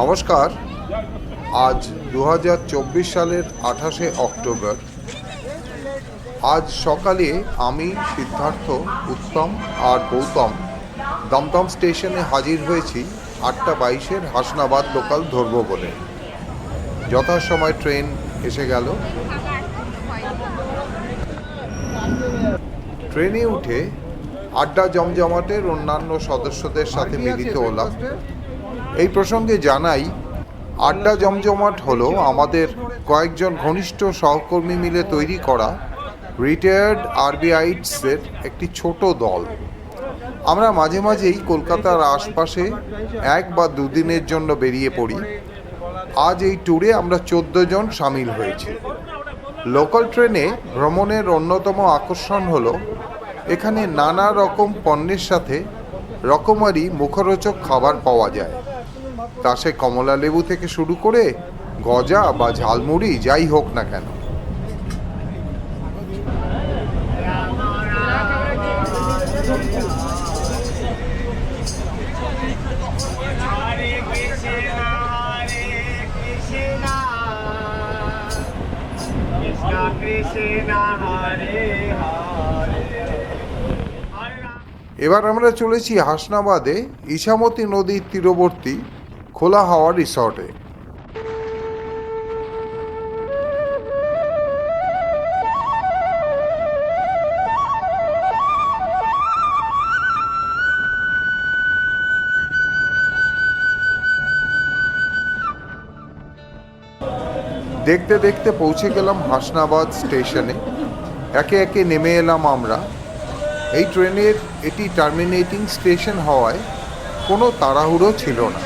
নমস্কার। আজ দু হাজার চব্বিশ সালের আঠাশে অক্টোবর। আজ সকালে আমি সিদ্ধার্থ, উত্তম আর গৌতম দমদম স্টেশনে হাজির হয়েছি আটটা বাইশের হাসনাবাদ লোকাল ধরবো বলে যথাসময় ট্রেন এসে গেল। ট্রেনে উঠে আড্ডা জমজমাটের অন্যান্য সদস্যদের সাথে মিলিত হলাম। এই প্রসঙ্গে জানাই, আড্ডা জমজমাট হলো আমাদের কয়েকজন ঘনিষ্ঠ সহকর্মী মিলে তৈরি করা রিটায়ার্ড আরবিআইটসের একটি ছোট দল। আমরা মাঝে মাঝেই কলকাতার আশপাশে এক বা দুদিনের জন্য বেরিয়ে পড়ি। আজ এই ট্যুরে আমরা চোদ্দ জন সামিল হয়েছি। লোকাল ট্রেনে ভ্রমণের অন্যতম আকর্ষণ হলো, এখানে নানা রকম পণ্যের সাথে রকমারি মুখরোচক খাবার পাওয়া যায়। তা সে কমলা লেবু থেকে শুরু করে গজা বা ঝালমুড়ি, যাই হোক না কেন. এবার আমরা চলেছি হাসনাবাদে, ইছামতি নদীর তীরবর্তী খোলা হাওয়া রিসর্টে দেখতে দেখতে পৌঁছে গেলাম হাসনাবাদ স্টেশনে। একে একে নেমে এলাম আমরা। এই ট্রেনের এটি টার্মিনেটিং স্টেশন হওয়ায় কোনো তাড়াহুড়ো ছিল না।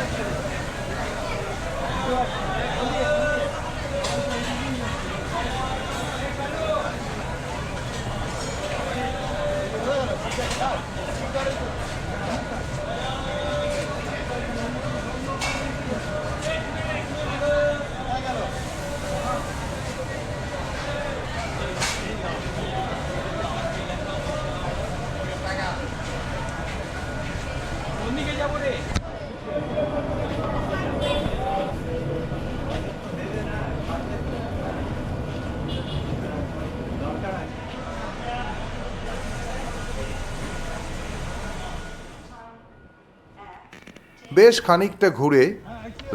বেশ খানিকটা ঘুরে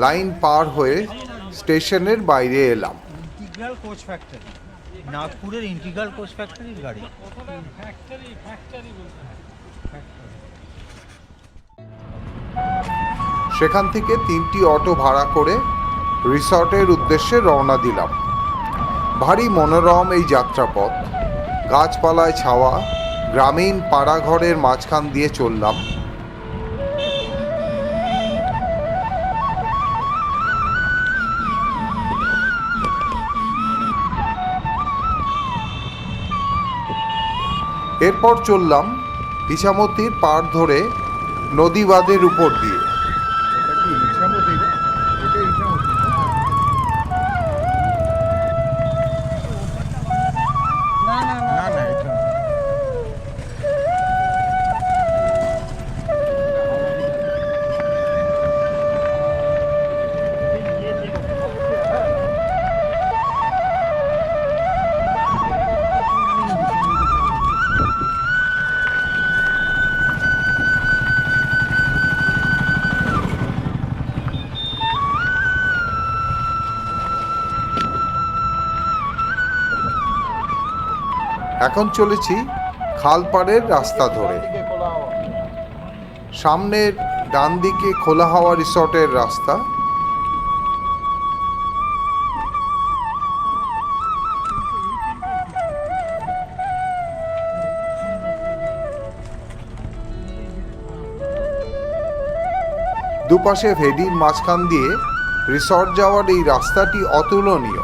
লাইন পার হয়ে স্টেশনের বাইরে এলাম। ইন্টিগ্রাল কোচ ফ্যাক্টরি নাগপুরের ইন্টিগ্রাল কোচ ফ্যাক্টরির গাড়ি। সেখান থেকে তিনটি অটো ভাড়া করে রিসর্টের উদ্দেশ্যে রওনা দিলাম। ভারী মনোরম এই যাত্রাপথ গাছপালায় ছাওয়া গ্রামীণ পাড়াঘরের মাঝখান দিয়ে চললাম। এরপর চললাম ইছামতির পাড় ধরে নদী বাঁধের উপর দিয়ে। এখন চলেছি খালপাড়ের রাস্তা ধরে। সামনের ডান দিকে খোলা হাওয়া রিসর্টের রাস্তা। দুপাশে ভেডির মাঝখান দিয়ে রিসর্ট যাওয়ার এই রাস্তাটি অতুলনীয়।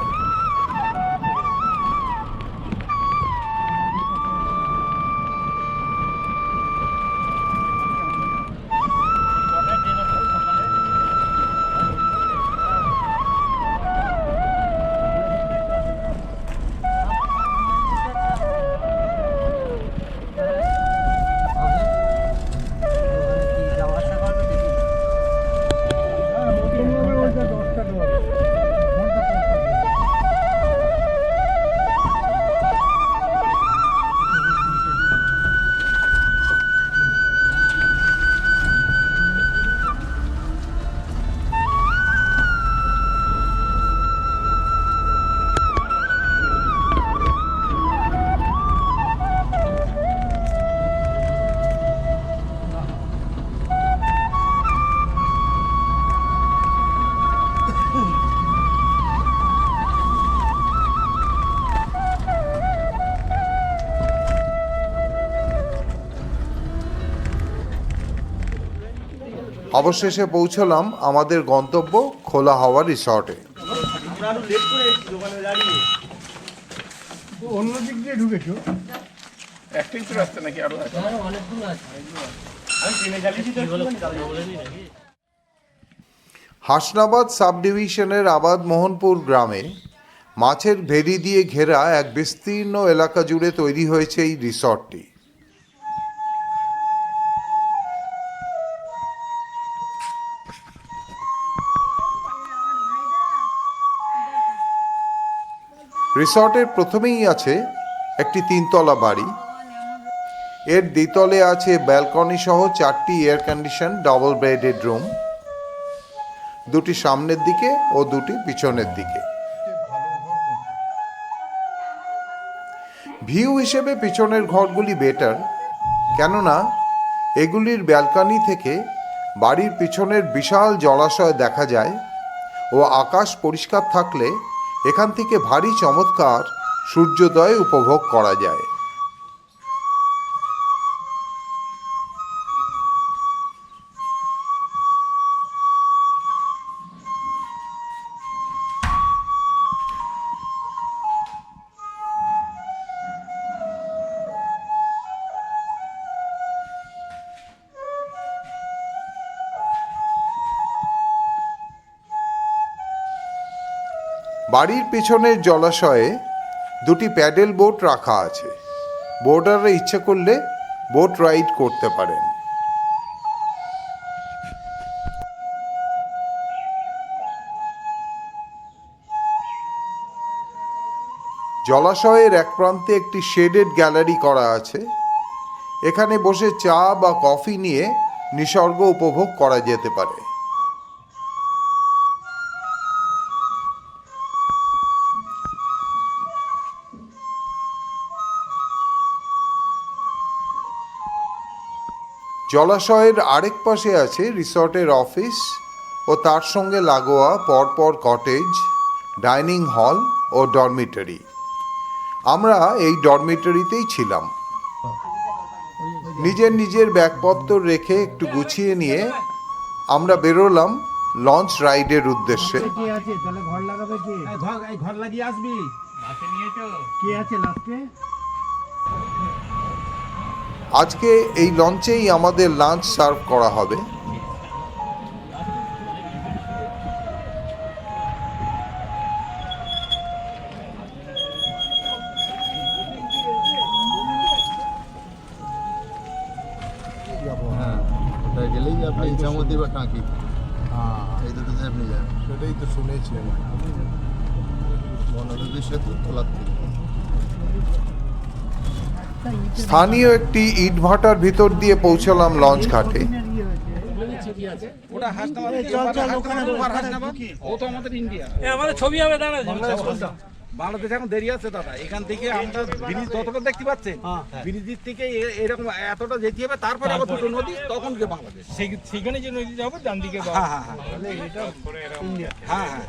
অবশেষে পৌঁছলাম আমাদের গন্তব্য খোলা হাওয়া রিসর্টে। অন্য দিক দিয়ে ঢুকেছো? একটাই তো রাস্তা নাকি আরও আছে? হাসনাবাদ সাব ডিভিশনের আবাদ মোহনপুর গ্রামে মাছের ভেরি দিয়ে ঘেরা এক বিস্তীর্ণ এলাকা জুড়ে তৈরি হয়েছে এই রিসর্টটি। রিসর্টের প্রথমেই আছে একটি তিনতলা বাড়ি। এর দ্বিতলে আছে ব্যালকনি সহ চারটি air condition double bedded room দুটি সামনের দিকে ও দুটি পিছনের দিকে। ভিউ হিসেবে পিছনের ঘরগুলি বেটার কেননা এগুলির ব্যালকনি থেকে বাড়ির পিছনের বিশাল জলাশয় দেখা যায় ও আকাশ পরিষ্কার থাকলে এখান থেকে ভারী চমৎকার সূর্যোদয় উপভোগ করা যায়। বাড়ির পেছনের জলাশয়ে দুটি প্যাডেল বোট রাখা আছে। বোটাররা ইচ্ছে করলে বোট রাইড করতে পারেন। জলাশয়ের এক প্রান্তে একটি শেডেড গ্যালারি করা আছে। এখানে বসে চা বা কফি নিয়ে নিসর্গ উপভোগ করা যেতে পারে। জলাশয়ের আরেক পাশে আছে রিসর্টের অফিস ও তার সঙ্গে লাগোয়া পরপর কটেজ ডাইনিং হল ও ডরমিটরি আমরা এই ডরমিটরিতেই ছিলাম। নিজের নিজের ব্যাগপত্র রেখে একটু গুছিয়ে নিয়ে আমরা বেরোলাম লঞ্চ রাইডের উদ্দেশ্যে। কে আছে? তাহলে ঘর লাগাবে কে? ঘর এই ঘর লাগিয়ে আসবি। কে আছে লাস্টে? আজকে এই লঞ্চেই আমাদের লাঞ্চ সার্ভ করা হবে। হ্যাঁ গেলেই আপনি বা টাঁকি এই দুটো যে আপনি যান। সেটাই তো শুনেছি আমি। বননদী সেতু তোলার থেকে। স্থানীয় একটি ইটভাটার ভিতর দিয়ে পৌঁছলাম লঞ্চ ঘাটে। ওটা হাসনাবাদ হাসনাবাদ ওভার হাসনাবাদ ও তো আমাদের ইন্ডিয়া এ আমাদের ছবি হবে দাঁড়া। বাংলাদেশ এখন দেরি আছে দাদা এখান থেকে আমরা ব্রিজ দেখতে পাচ্ছেন ব্রিজের থেকে এরকম এতটা যেতে হবে তারপরে আবার দুটো নদী তখন গিয়ে বাংলাদেশ। সেখানে যে ডান দিকে হ্যাঁ হ্যাঁ হ্যাঁ। হ্যাঁ হ্যাঁ।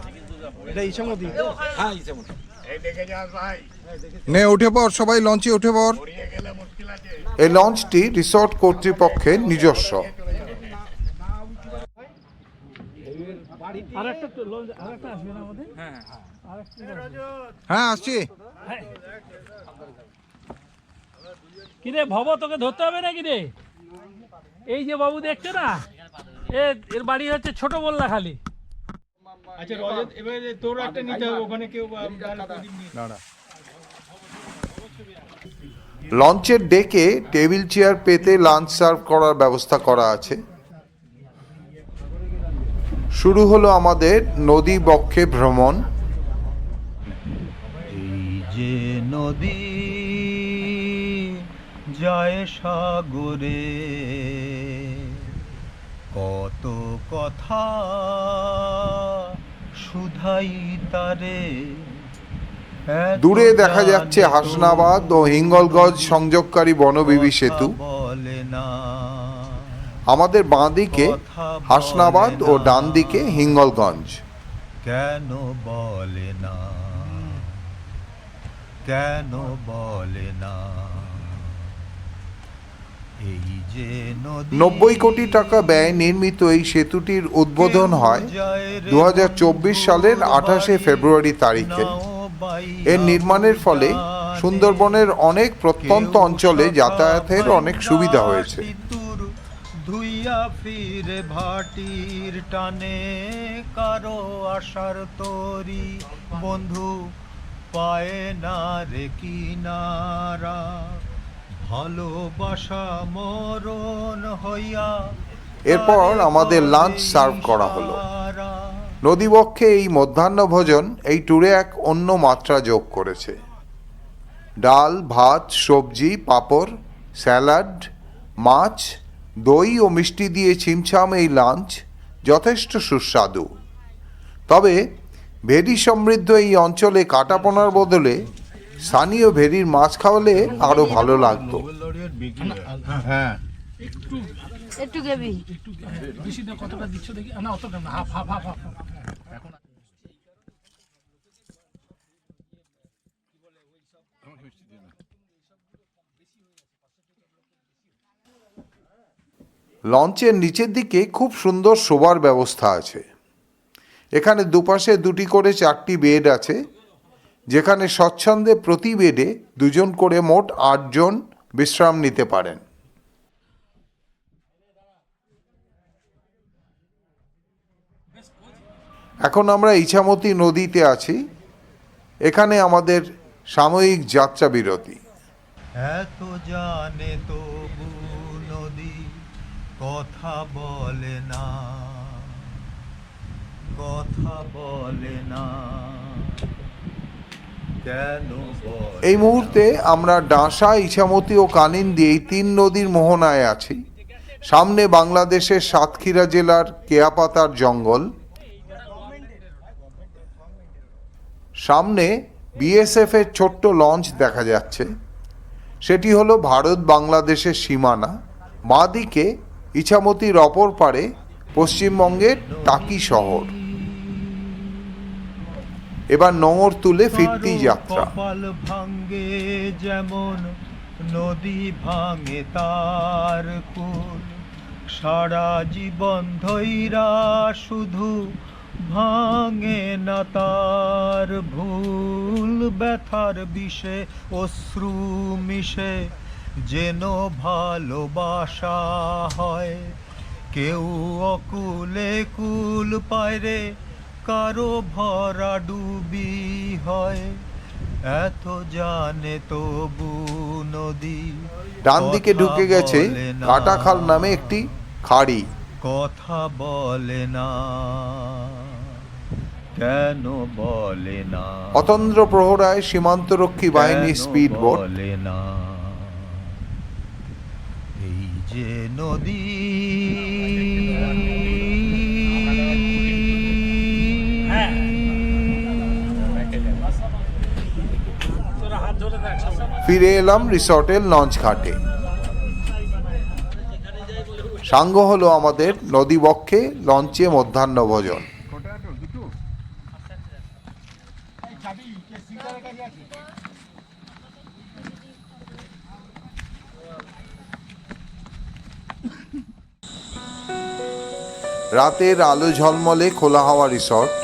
এটা ইসামতি। হ্যাঁ এই যেমন নে উঠে পড় সবাই লঞ্চে উঠে পড়। এই লঞ্চটি রিসর্ট কর্তৃপক্ষের নিজস্ব। আরেকটা তো লঞ্চ আরেকটা আসবে না আমাদের? হ্যাঁ আসছি। কি রে ভব তোকে ধরতে হবে নাকি রে? এই যে বাবু দেখছে না? এ এর বাড়ি হচ্ছে ছোট বললা খালি। আচ্ছা রজত এবারে তোর একটা নিতে হবে ওখানে কেউ লঞ্চের ডেকে টেবিল চেয়ার পেতে লাঞ্চ সার্ভ করার ব্যবস্থা করা আছে। শুরু হলো আমাদের নদী বক্ষে ভ্রমণ। এই যে নদী যায় সাগরে, কত কথা শুধাই তারে। দূরে দেখা যাচ্ছে হাসনাবাদ ও হিঙ্গলগঞ্জ সংযোগকারী বনবিবি সেতু। আমাদের বাঁ দিকে হাসনাবাদ ও ডান দিকে হিঙ্গলগঞ্জ। কেন বলে না? কেন বলে না? নব্বই কোটি টাকা ব্যয় নির্মিত এই সেতুটির উদ্বোধন হয় দু হাজার চব্বিশ সালের আঠাশে ফেব্রুয়ারি তারিখে। এর নির্মাণের ফলে সুন্দরবনের অনেক প্রত্যন্ত অঞ্চলে যাতায়াতের অনেক সুবিধা হয়েছে। ধুইয়া ফিরে ভাটির টানে। কারও আশার তরি বন্ধু পায় না রে কিনারা। ভালোবাসা মরণ হইয়া এরপর আমাদের লাঞ্চ সার্ভ করা হলো। নদীবক্ষে এই মধ্যাহ্নভোজন এই ট্যুরে এক অন্য মাত্রা যোগ করেছে। ডাল ভাত সবজি পাঁপড় স্যালাড মাছ দই ও মিষ্টি দিয়ে ছিমছাম এই লাঞ্চ যথেষ্ট সুস্বাদু। তবে ভেরি সমৃদ্ধ এই অঞ্চলে কাটাপোনার বদলে স্থানীয় ভেরির মাছ খাওয়ালে আরও ভালো লাগতো। হ্যাঁ। একটু গেবি। বেশি দাও কতটা দিচ্ছ দেখি? না অতটা না হাফ হাফ হাফ হাফ লঞ্চের নিচের দিকে খুব সুন্দর শোবার ব্যবস্থা আছে। এখানে দুপাশে দুটি করে চারটি বেড আছে যেখানে স্বচ্ছন্দে প্রতি বেডে দুজন করে মোট আটজন বিশ্রাম নিতে পারেন। এখন আমরা ইছামতি নদীতে আছি। এখানে আমাদের সাময়িক যাত্রা বিরতি। এত জানে তবু নদী কথা বলে না। কথা বলে না। এই মুহূর্তে আমরা ডাঁসা ইছামতি ও কানিন্দি এই তিন নদীর মোহনায় আছি। সামনে বাংলাদেশের সাতক্ষীরা জেলার কেয়াপাতার জঙ্গল। সামনে বিএসএফ এর ছোট্ট লঞ্চ দেখা যাচ্ছে। সেটি হলো ভারত বাংলাদেশের সীমানা। বাঁদিকে ইছামতির অপর পারে পশ্চিমবঙ্গের টাকি শহর। এবার নোঙর তুলে ফিরতি যাত্রা। ভাঙ্গে যেমন নদী ভাঙে তার সারা জীবন ধৈরা শুধু ভাঙে না তার ভুল ব্যথার বিষে অশ্রু মিশে। যেন ভালোবাসা হয় কেউ অকুলে কুল পায় রে কারও ভরা ডুবি হয়। এত জানে তবু নদী ডান দিকে ঢুকে গেছে। কাটাখাল নামে একটি খাড়ি। কথা বলে না। কেন বলে না? অতন্দ্র প্রহরায় সীমান্তরক্ষী বাহিনী স্পিড বোট বলে না? এই যে নদী ফিরে এলাম রিসর্টের লঞ্চ ঘাটে। সাঙ্গ হলো আমাদের নদীবক্ষে লঞ্চে মধ্যাহ্ন ভোজন রাতের আলো ঝলমলে খোলা হাওয়া রিসর্ট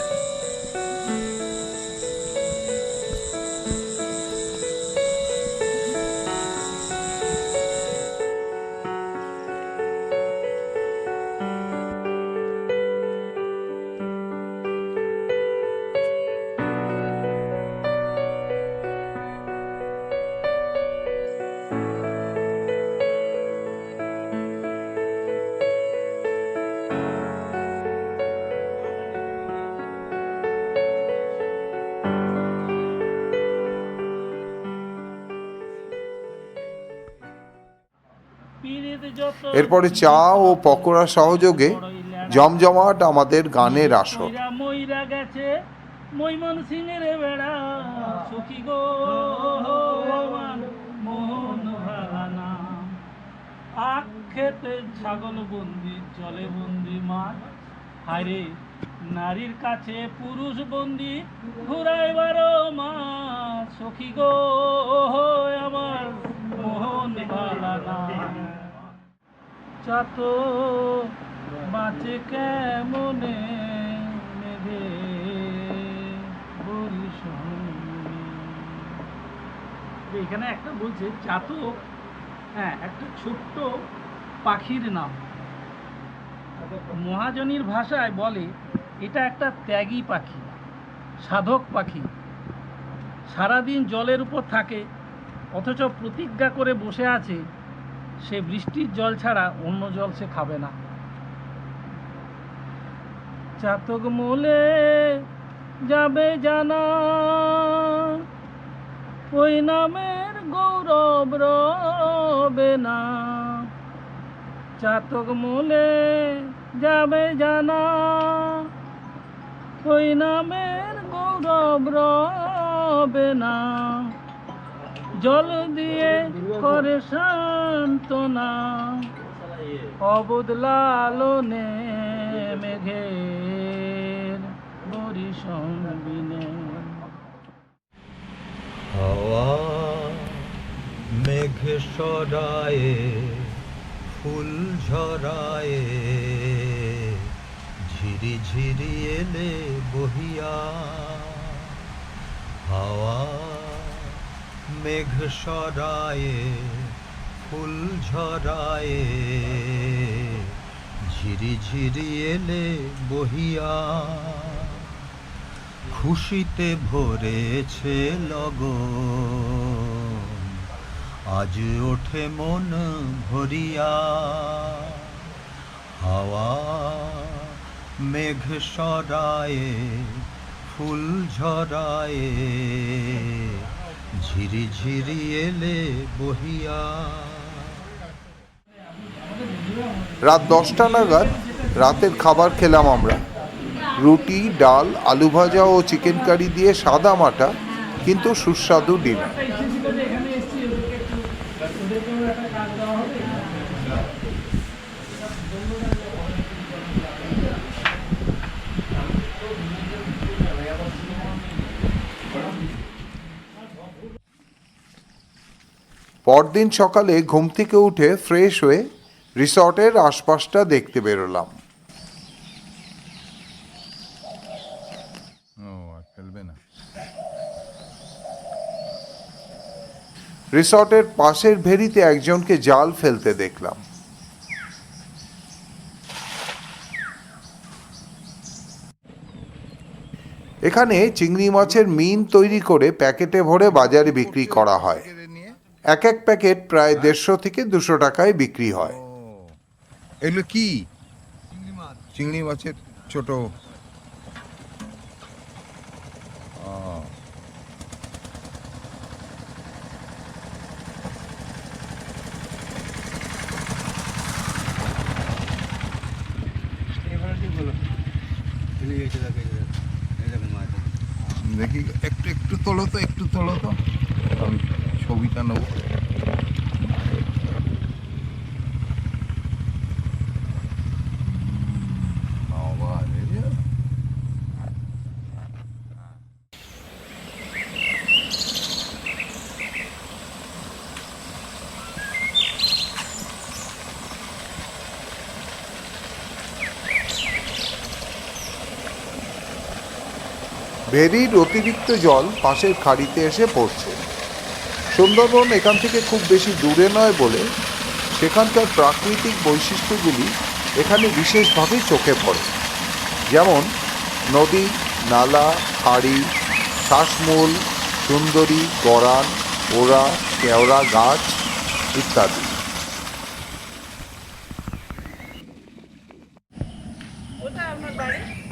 এরপরে চা ও পকোড়া সহযোগে জমজমাট আমাদের গানের আসর। মৈমন সিংহের বেড়া, সখী গো মোহন ভালানা আখ ছাগল বন্দি জলে বন্দি মাছ হায়রে, নারীর কাছে পুরুষ বন্দি ঘুরাই বারো মাস সখী গো আমার মোহন ভালানা চাতো বাঁচে কেমনে মেঘে? এখানে একটা বলছে, চাতক হ্যাঁ একটা ছোট্ট পাখির নাম। মহাজনীর ভাষায় বলে, এটা একটা ত্যাগী পাখি, সাধক পাখি। সারাদিন জলের উপর থাকে, অথচ প্রতিজ্ঞা করে বসে আছে সে বৃষ্টির জল ছাড়া অন্য জল সে খাবে না। চাতক মোলে যাবে জানা, ওই নামের গৌরব রবে না। চাতক মোলে যাবে জানা, ওই নামের গৌরব রবে না। জল দিয়ে করে সান্ত্বনা। অবদলালনে মেঘের বরিশন বিনে হাওয়া মেঘ সরায়ে, ফুল ঝরায়ে, ঝিরি ঝিরি এলে বহিয়া। হাওয়া মেঘ সরায়ে, ফুল ঝরায়ে, ঝিরি ঝিরি এলে বহিয়া। খুশিতে ভরেছে লগন, আজ ওঠে মন ভরিয়া। হাওয়া মেঘ সরায়ে, ফুল ঝরায়ে ঝিরি ঝিরি এলে বহিয়া। রাত দশটা নাগাদ রাতের খাবার খেলাম আমরা। রুটি, ডাল, আলু ভাজা ও চিকেন কারি দিয়ে সাদা মাটা, কিন্তু সুস্বাদু ডিনার একটা ইচ্ছে ছিল যে এখানে এসেছি ওদেরকে একটু ওদেরকেও একটা কাজ দেওয়া হবে পরদিন সকালে ঘুম থেকে উঠে ফ্রেশ হয়ে রিসর্টের আশপাশটা দেখতে বেরোলাম। রিসর্টের পাশের ভেরিতে একজনকে জাল ফেলতে দেখলাম। এখানে চিংড়ি মাছের মিন তৈরি করে প্যাকেটে ভরে বাজারে বিক্রি করা হয়। এক এক প্যাকেট প্রায় দেড়শো থেকে দুশো টাকায় বিক্রি হয়। এগুলো কি? চিংড়ি মাছের ছোট। দেখি একটু একটু তোলো তো একটু তোলো তো। ছবিটা নেব। ভেরির অতিরিক্ত জল পাশের খাড়িতে এসে পড়ছে সুন্দরবন এখান থেকে খুব বেশি দূরে নয় বলে সেখানকার প্রাকৃতিক বৈশিষ্ট্যগুলি এখানে বিশেষভাবে চোখে পড়ে। যেমন নদী নালা হাড়ি শ্বাসমূল সুন্দরী গড়ান ওরা কেওড়া গাছ ইত্যাদি।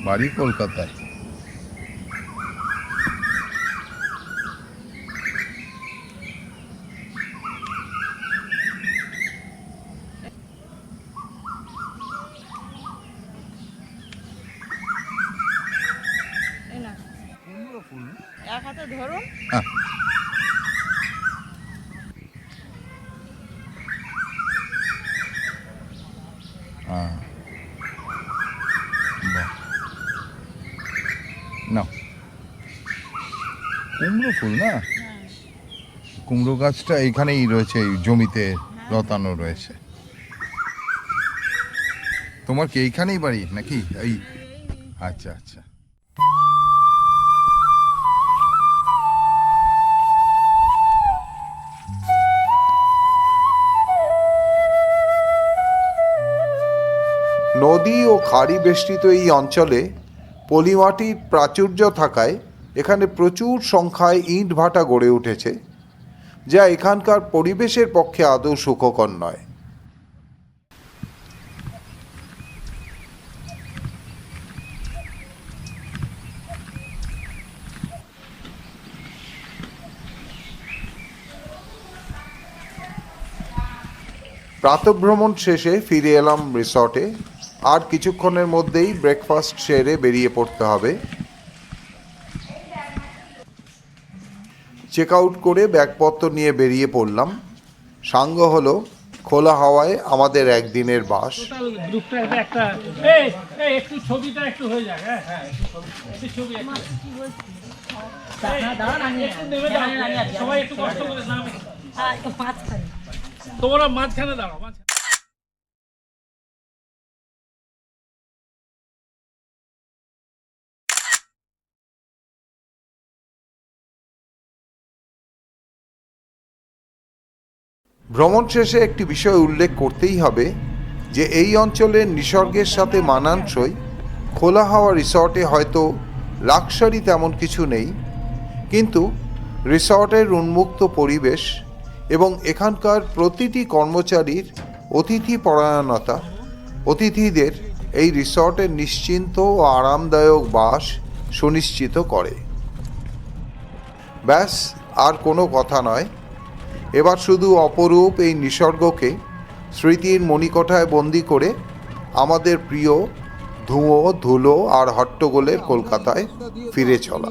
বাড়ি কলকাতায়। কুমড়ো ফুল না? কুমড়ো গাছটা এইখানেই রয়েছে, এই জমিতে লতানো রয়েছে। তোমার কি এইখানেই বাড়ি নাকি? এই আচ্ছা আচ্ছা। নদী ও খাড়ি বেষ্টিত এই অঞ্চলে পলিমাটির প্রাচুর্য থাকায় এখানে প্রচুর সংখ্যায় ইট ভাটা গড়ে উঠেছে, যা এখানকার পরিবেশের পক্ষে আদৌ সুখকর নয়। প্রাতভ্রমণ শেষে ফিরে এলাম রিসর্টে, আর কিছুক্ষণের মধ্যেই ব্রেকফাস্ট সেরে বেরিয়ে পড়তে হবে। চেক আউট করে ব্যাগপত্র নিয়ে বেরিয়ে পড়লাম। সাঙ্গ হলো খোলা হাওয়ায় আমাদের একদিনের বাস। তোমরা মাঝখানে এটা ভ্রমণ শেষে একটি বিষয় উল্লেখ করতেই হবে যে এই অঞ্চলের নিসর্গের সাথে মানানসই, খোলা হাওয়া রিসর্টে হয়তো লাক্সারি তেমন কিছু নেই, কিন্তু রিসর্টের উন্মুক্ত পরিবেশ এবং এখানকার প্রতিটি কর্মচারীর অতিথি পরায়ণতা অতিথিদের এই রিসর্টের নিশ্চিন্ত ও আরামদায়ক বাস সুনিশ্চিত করে। ব্যাস, আর কোনো কথা নয়। এবার শুধু অপরূপ এই নিসর্গকে স্মৃতির মণিকোঠায় বন্দি করে আমাদের প্রিয় ধুঁয়ো, ধুলো আর হট্টগোলের কলকাতায় ফিরে চলা।